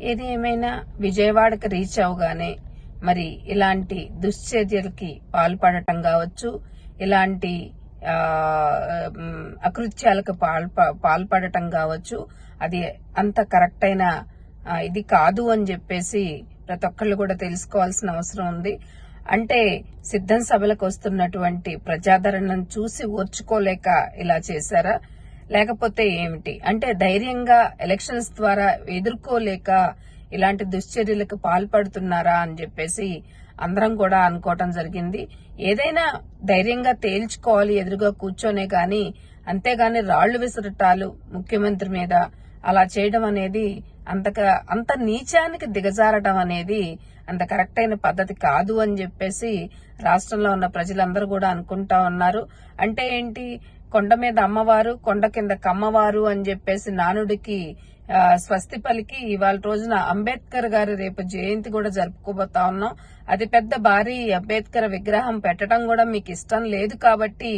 ఏది ఏమైనా విజయవాడకు రీచ్ అవగానే మరి ఇలాంటి దుశ్చర్యలకి పాల్పడటం కావచ్చు. ఇలాంటి అకృత్యాలకు పాల్ప పాల్పడటం కావచ్చు. అది అంత కరెక్ట్ అయిన ఇది కాదు అని చెప్పేసి ప్రతి ఒక్కళ్ళు కూడా తెలుసుకోవాల్సిన అవసరం ఉంది. అంటే సిద్ధం సభలకు వస్తున్నటువంటి ప్రజాదరణను చూసి ఓర్చుకోలేక ఇలా చేశారా? లేకపోతే ఏమిటి? అంటే ధైర్యంగా ఎలక్షన్స్ ద్వారా ఎదుర్కోలేక ఇలాంటి దుశ్చర్యలకు పాల్పడుతున్నారా అని చెప్పేసి అందరం కూడా అనుకోవటం జరిగింది. ఏదైనా ధైర్యంగా తేల్చుకోవాలి ఎదురుగా కూర్చోనే గాని అంతేగాని రాళ్ళు విసరటాలు ముఖ్యమంత్రి మీద అలా చేయడం అనేది అంతక అంత నీచానికి దిగజారడం అనేది అంత కరెక్ట్ అయిన పద్ధతి కాదు అని చెప్పేసి రాష్ట్రంలో ఉన్న ప్రజలందరూ కూడా అనుకుంటా ఉన్నారు. అంటే ఏంటి? కొండ మీద అమ్మవారు కొండ కింద కమ్మవారు అని చెప్పేసి నానుడికి స్వస్తి పలికి ఇవాళ రోజున అంబేద్కర్ గారి రేపు జయంతి కూడా జరుపుకోబోతా ఉన్నాం. అది పెద్ద భారీ అంబేద్కర్ విగ్రహం పెట్టడం కూడా మీకు ఇష్టం లేదు కాబట్టి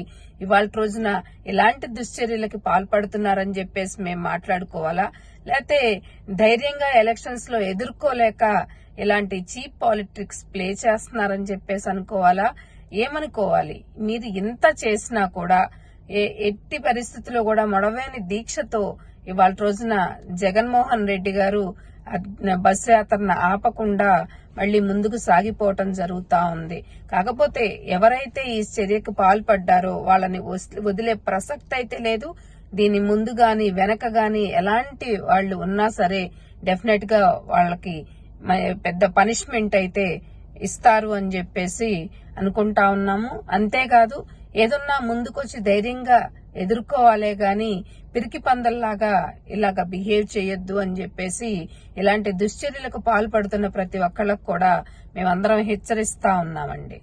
ఇవాళ రోజున ఇలాంటి దుశ్చర్యలకి పాల్పడుతున్నారని చెప్పేసి మేము మాట్లాడుకోవాలా? లేకపోతే ధైర్యంగా ఎలక్షన్స్లో ఎదుర్కోలేక ఇలాంటి చీప్ పాలిటిక్స్ ప్లే చేస్తున్నారని చెప్పేసి అనుకోవాలా? ఏమనుకోవాలి? మీరు ఇంత చేసినా కూడా ఏ- ఎట్టి పరిస్థితుల్లో కూడా మొడవేని దీక్షతో ఇవాళ రోజున జగన్మోహన్ రెడ్డి గారు బస్సు యాత్రను ఆపకుండా మళ్ళీ ముందుకు సాగిపోవటం జరుగుతా ఉంది. కాకపోతే ఎవరైతే ఈ చర్యకు పాల్పడ్డారో వాళ్ళని వదిలే ప్రసక్తి అయితే లేదు. దీని ముందు గాని వెనక గాని ఎలాంటి వాళ్ళు ఉన్నా సరే డెఫినెట్గా వాళ్ళకి పెద్ద పనిష్మెంట్ అయితే ఇస్తారు అని చెప్పేసి అనుకుంటా ఉన్నాము. అంతేకాదు ఏదన్నా ముందుకొచ్చి ధైర్యంగా ఎదుర్కోవాలే గాని పిరికి పందల్లాగా ఇలాగా బిహేవ్ చేయొద్దు అని చెప్పేసి ఇలాంటి దుశ్చర్యలకు పాల్పడుతున్న ప్రతి ఒక్కళ్ళకు కూడా మేమందరం హెచ్చరిస్తా ఉన్నామండి.